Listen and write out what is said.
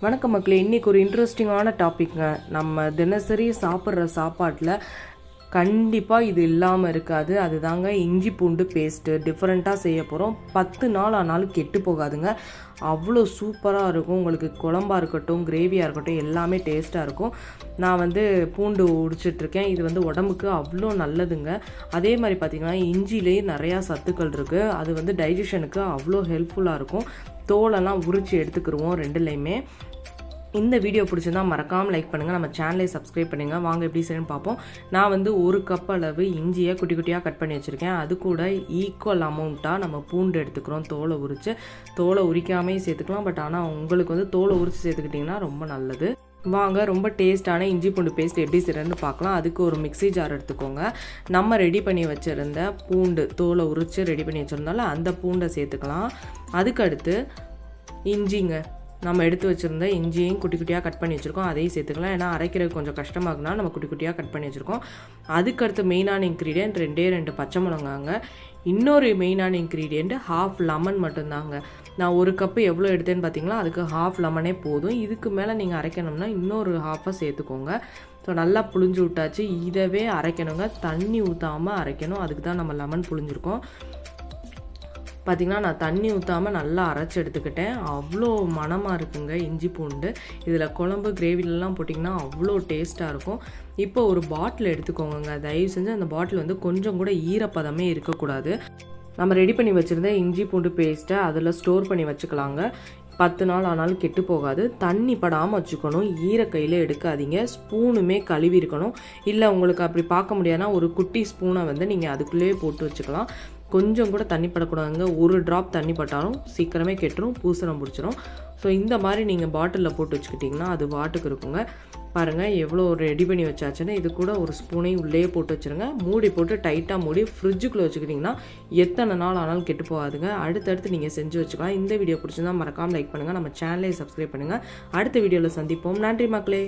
வணக்கம் மக்களே இன்றைக்கி ஒரு இன்ட்ரெஸ்டிங்கான டாபிக்ங்க நம்ம தினசரி சாப்பிட்ற சாப்பாட்டில் கண்டிப்பாக இது இல்லாமல் இருக்காது. அதுதாங்க இஞ்சி பூண்டு பேஸ்ட்டு டிஃப்ரெண்ட்டாக செய்ய போகிறோம் பத்து நாள் ஆனாலும் கெட்டு போகாதுங்க. அவ்வளோ சூப்பராக இருக்கும். உங்களுக்கு குழம்பாக இருக்கட்டும் கிரேவியாக இருக்கட்டும் எல்லாமே டேஸ்ட்டாக இருக்கும். நான் வந்து பூண்டு உடிச்சிட்ருக்கேன். இது வந்து உடம்புக்கு அவ்வளோ நல்லதுங்க. அதே மாதிரி பார்த்திங்கன்னா இஞ்சிலேயே நிறையா சத்துக்கள் இருக்குது அது வந்து டைஜஷனுக்கு அவ்வளோ ஹெல்ப்ஃபுல்லாக இருக்கும். தோலெல்லாம் உரித்து எடுத்துக்கிடுவோம் ரெண்டுலேயுமே. இந்த வீடியோ பிடிச்சிருந்தா மறக்காமல் லைக் பண்ணுங்கள் நம்ம சேனலை சப்ஸ்கிரைப் பண்ணுங்கள் வாங்க எப்படி செய்யணும்னு பார்ப்போம். நான் வந்து ஒரு கப் அளவு இஞ்சியை குட்டி குட்டியாக கட் பண்ணி வச்சுருக்கேன். அது கூட ஈக்குவல் அமௌண்ட்டாக நம்ம பூண்டு எடுத்துக்கிறோம். தோலை உரித்து தோலை உரிக்காமையும் சேர்த்துக்கலாம். பட் ஆனால் உங்களுக்கு வந்து தோலை உரித்து சேர்த்துக்கிட்டிங்கன்னா ரொம்ப நல்லது. வாங்க ரொம்ப டேஸ்டான இஞ்சி பூண்டு பேஸ்ட் எப்படி செய்யறதுன்னு பார்க்கலாம். அதுக்கு ஒரு மிக்ஸி ஜார் எடுத்துக்கோங்க. நம்ம ரெடி பண்ணி வச்சுருந்த பூண்டு தோலை உரித்து ரெடி பண்ணி வச்சுருந்தால அந்த பூண்டை சேர்த்துக்கலாம். அதுக்கு அடுத்து இஞ்சிங்க. நம்ம எடுத்து வச்சுருந்த இஞ்சியையும் குட்டி குட்டியாக கட் பண்ணி வச்சுருக்கோம். அதையும் சேர்த்துக்கலாம். ஏன்னா அரைக்கிறது கொஞ்சம் கஷ்டமாகுனா நம்ம குட்டி குட்டியாக கட் பண்ணி வச்சுருக்கோம். அதுக்கடுத்து மெயினான இன்க்ரீடியன்ட் ரெண்டே ரெண்டு பச்சை மிளகாங்க. இன்னொரு மெயினான இன்க்ரீடியண்ட் ஹாஃப் லெமன் மட்டும்தாங்க. நான் ஒரு கப்பு எவ்வளோ எடுத்தேன்னு பார்த்தீங்களா அதுக்கு ஹாஃப் லெமனே போதும். இதுக்கு மேலே நீங்கள் அரைக்கணும்னா இன்னொரு ஹாஃபை சேர்த்துக்கோங்க. ஸோ நல்லா புளிஞ்சு விட்டாச்சு. இதவே அரைக்கணுங்க. தண்ணி ஊற்றாமல் அரைக்கணும். அதுக்கு தான் நம்ம லெமன் புளிஞ்சிருக்கோம் பார்த்திங்கன்னா நான் தண்ணி ஊற்றாமல் நல்லா அரைச்சி எடுத்துக்கிட்டேன். அவ்வளோ மணமாக இருக்குங்க இஞ்சி பூண்டு. இதில் குழம்பு கிரேவிலலாம் போட்டிங்கன்னா அவ்வளோ டேஸ்ட்டாக இருக்கும். இப்போ ஒரு பாட்டில் எடுத்துக்கோங்க தயவு செஞ்சு அந்த பாட்டில் வந்து கொஞ்சம் கூட ஈரப்பதமே இருக்கக்கூடாது. நம்ம ரெடி பண்ணி வச்சுருந்த இஞ்சி பூண்டு பேஸ்ட்டை அதில் ஸ்டோர் பண்ணி வச்சுக்கலாங்க. பத்து நாள் ஆனாலும் கெட்டு போகாது. தண்ணி படாமல் வச்சுக்கணும். ஈர கையில் எடுக்காதீங்க. ஸ்பூனுமே கழுவி இருக்கணும். இல்லை உங்களுக்கு அப்படி பார்க்க முடியாதுன்னா ஒரு குட்டி ஸ்பூனை வந்து நீங்கள் அதுக்குள்ளேயே போட்டு வச்சுக்கலாம். கொஞ்சம் கூட தண்ணி படக்கூடாதுங்க. ஒரு ட்ராப் தண்ணி பட்டாலும் சீக்கிரமே கெட்டுரும் பூசணம் பிடிச்சிரும் ஸோ இந்த மாதிரி நீங்கள் பாட்டிலில் போட்டு வச்சுக்கிட்டிங்கன்னா அது வாட்டுக்கு இருக்குங்க. பாருங்கள் எவ்வளோ ரெடி பண்ணி வச்சாச்சுன்னு. இது கூட ஒரு ஸ்பூனையும் உள்ளே போட்டு வச்சுருங்க. மூடி போட்டு டைட்டாக மூடி ஃப்ரிட்ஜுக்குள்ளே வச்சுக்கிட்டிங்கன்னா எத்தனை நாள் ஆனாலும் கெட்டு போகாதுங்க. அடுத்தடுத்து நீங்கள் செஞ்சு வச்சுக்கலாம். இந்த வீடியோ பிடிச்சிருந்தா மறக்காமல் லைக் பண்ணுங்கள் நம்ம சேனலை சப்ஸ்கிரைப் பண்ணுங்கள் அடுத்த வீடியோவில் சந்திப்போம். நன்றி மக்களே.